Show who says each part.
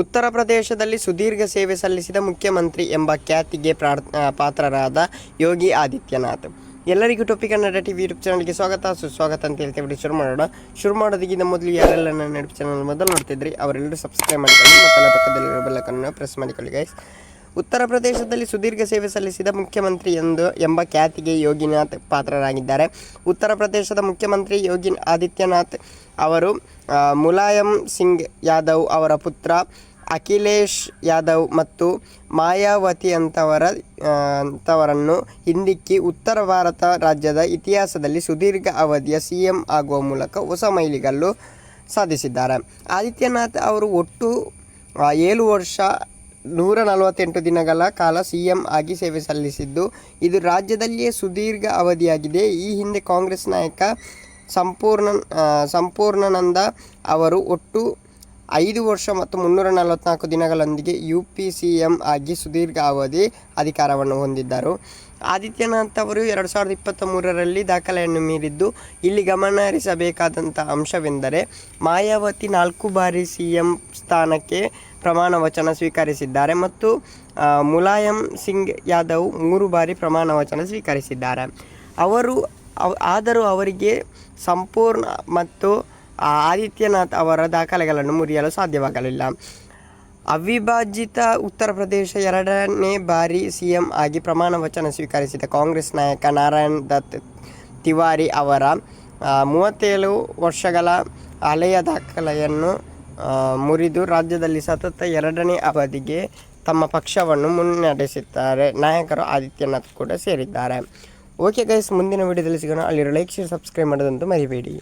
Speaker 1: ಉತ್ತರ ಪ್ರದೇಶದಲ್ಲಿ ಸುದೀರ್ಘ ಸೇವೆ ಸಲ್ಲಿಸಿದ ಮುಖ್ಯಮಂತ್ರಿ ಎಂಬ ಖ್ಯಾತಿಗೆ ಪ್ರಾರ್ ಪಾತ್ರರಾದ ಯೋಗಿ ಆದಿತ್ಯನಾಥ್. ಎಲ್ಲರಿಗೂ ಟೊಪ್ಪಿ ಕನ್ನಡ ಟಿ ವಿ ಯೂಟ್ಯೂಬ್ ಚಾನಲ್ಗೆ ಸ್ವಾಗತ. ಸುಸ್ವಾಗತ ಅಂತ ಹೇಳ್ತೇವೆ ಶುರು ಮಾಡೋಣ. ಶುರು ಮಾಡೋದಕ್ಕಿಂತ ಮೊದಲು ಯಾರೆಲ್ಲ ನನ್ನ ಯೂಟ್ಯೂಬ್ ಚಾನಲ್ ಮೊದಲು ನೋಡ್ತಿದ್ರಿ, ಅವರೆಲ್ಲರೂ ಸಬ್ಸ್ಕ್ರೈಬ್ ಮಾಡಿಕೊಳ್ಳಿ ಮತ್ತು ಪಕ್ಕದಲ್ಲಿರೋ ಬೆಲ್ಲಕನ್ನು ಪ್ರೆಸ್ ಮಾಡಿಕೊಳ್ಳಿ ಗೈಸ್ ಉತ್ತರ ಪ್ರದೇಶದಲ್ಲಿ ಸುದೀರ್ಘ ಸೇವೆ ಸಲ್ಲಿಸಿದ ಮುಖ್ಯಮಂತ್ರಿ ಎಂದು ಎಂಬ ಖ್ಯಾತಿಗೆ ಯೋಗಿನಾಥ್ ಪಾತ್ರರಾಗಿದ್ದಾರೆ. ಉತ್ತರ ಪ್ರದೇಶದ ಮುಖ್ಯಮಂತ್ರಿ ಯೋಗಿ ಆದಿತ್ಯನಾಥ್ ಅವರು ಮುಲಾಯಂ ಸಿಂಗ್ ಯಾದವ್ ಅವರ ಪುತ್ರ ಅಖಿಲೇಶ್ ಯಾದವ್ ಮತ್ತು ಮಾಯಾವತಿ ಅಂತವರ ಅಂತವರನ್ನು ಹಿಂದಿಕ್ಕಿ ಉತ್ತರ ಭಾರತ ರಾಜ್ಯದ ಇತಿಹಾಸದಲ್ಲಿ ಸುದೀರ್ಘ ಅವಧಿಯ ಸಿ ಎಂ ಆಗುವ ಮೂಲಕ ಹೊಸ ಮೈಲಿಗಲ್ಲು ಸಾಧಿಸಿದ್ದಾರೆ. ಆದಿತ್ಯನಾಥ್ ಅವರು ಒಟ್ಟು ಏಳು ವರ್ಷ ನೂರ ನಲವತ್ತೆಂಟು ದಿನಗಳ ಕಾಲ ಸಿಎಂ ಆಗಿ ಸೇವೆ ಸಲ್ಲಿಸಿದ್ದು, ಇದು ರಾಜ್ಯದಲ್ಲಿಯೇ ಸುದೀರ್ಘ ಅವಧಿಯಾಗಿದೆ. ಈ ಹಿಂದೆ ಕಾಂಗ್ರೆಸ್ ನಾಯಕ ಸಂಪೂರ್ಣ ಸಂಪೂರ್ಣಾನಂದ ಅವರು ಒಟ್ಟು ಐದು ವರ್ಷ ಮತ್ತು ಮುನ್ನೂರ ನಲವತ್ನಾಲ್ಕು ದಿನಗಳೊಂದಿಗೆ ಯು ಪಿ ಸಿ ಎಂ ಆಗಿ ಸುದೀರ್ಘ ಅವಧಿ ಅಧಿಕಾರವನ್ನು ಹೊಂದಿದ್ದರು. ಆದಿತ್ಯನಾಥ್ ಅವರು ಎರಡು ಸಾವಿರದ ಇಪ್ಪತ್ತ ಮೂರರಲ್ಲಿ ದಾಖಲೆಯನ್ನು ಮೀರಿದ್ದು, ಇಲ್ಲಿ ಗಮನ ಹರಿಸಬೇಕಾದಂಥ ಅಂಶವೆಂದರೆ, ಮಾಯಾವತಿ ನಾಲ್ಕು ಬಾರಿ ಸಿ ಎಂ ಸ್ಥಾನಕ್ಕೆ ಪ್ರಮಾಣ ವಚನ ಸ್ವೀಕರಿಸಿದ್ದಾರೆ ಮತ್ತು ಮುಲಾಯಂ ಸಿಂಗ್ ಯಾದವ್ ಮೂರು ಬಾರಿ ಪ್ರಮಾಣ ವಚನ ಸ್ವೀಕರಿಸಿದ್ದಾರೆ. ಅವರು, ಅವ್- ಆದರೂ ಅವರಿಗೆ ಸಂಪೂರ್ಣ ಮತ್ತು ಆದಿತ್ಯನಾಥ್ ಅವರ ದಾಖಲೆಗಳನ್ನು ಮುರಿಯಲು ಸಾಧ್ಯವಾಗಲಿಲ್ಲ. ಅವಿಭಾಜಿತ ಉತ್ತರ ಪ್ರದೇಶ ಎರಡನೇ ಬಾರಿ ಸಿ ಎಂ ಆಗಿ ಪ್ರಮಾಣ ವಚನ ಸ್ವೀಕರಿಸಿದ ಕಾಂಗ್ರೆಸ್ ನಾಯಕ ನಾರಾಯಣ್ ದತ್ ತಿವಾರಿ ಅವರ ಮೂವತ್ತೇಳು ವರ್ಷಗಳ ಹಳೆಯ ದಾಖಲೆಯನ್ನು ಮುರಿದು ರಾಜ್ಯದಲ್ಲಿ ಸತತ ಎರಡನೇ ಅವಧಿಗೆ ತಮ್ಮ ಪಕ್ಷವನ್ನು ಮುನ್ನಡೆಸಿದ್ದಾರೆ. ನಾಯಕರು ಆದಿತ್ಯನಾಥ್ ಕೂಡ ಸೇರಿದ್ದಾರೆ. ಓಕೆ ಗೈಸ್ ಮುಂದಿನ ವಿಡಿಯೋದಲ್ಲಿ ಸಿಗೋಣ. ಅಲ್ಲಿರೋ ಲೈಕ್ ಶೇರ್ ಸಬ್ಸ್ಕ್ರೈಬ್ ಮಾಡೋದಂತೂ ಮರಿಬೇಡಿ.